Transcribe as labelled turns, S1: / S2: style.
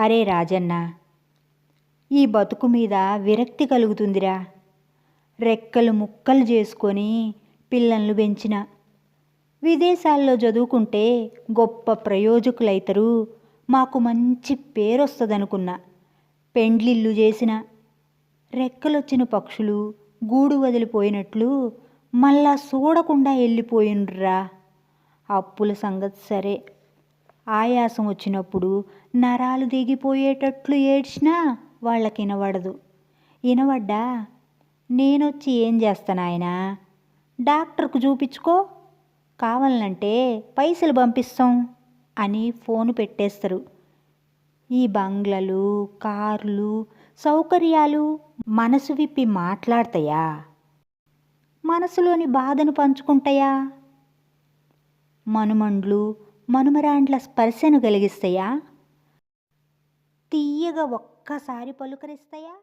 S1: అరే రాజన్న ఈ బతుకు మీద విరక్తి కలుగుతుందిరా. రెక్కలు ముక్కలు చేసుకొని పిల్లలను పెంచిన. విదేశాల్లో చదువుకుంటే గొప్ప ప్రయోజకులైతరు. మాకు మంచి పేరు వస్తుందనుకున్నా చేసిన. రెక్కలొచ్చిన పక్షులు గూడు వదిలిపోయినట్లు మళ్ళా చూడకుండా వెళ్ళిపోయిండ్రా అప్పుల సంగతి సరే. ఆయాసం వచ్చినప్పుడు నరాలు దిగిపోయేటట్లు ఏడ్చినా వాళ్ళకి వినవడదు వినవడ్డా నేనొచ్చి ఏం చేస్తానాయనా డాక్టర్కు చూపించుకో. కావాలంటే పైసలు పంపిస్తాం అని ఫోను పెట్టేస్తారు. ఈ బంగ్లలు కార్లు సౌకర్యాలు మనసు విప్పి మాట్లాడతాయా? మనసులోని బాధను పంచుకుంటాయా? మనుమండ్లు మనుమరాండ్ల స్పర్శను కలిగిస్తాయా? తీయగా ఒక్కసారి పలుకరిస్తాయా?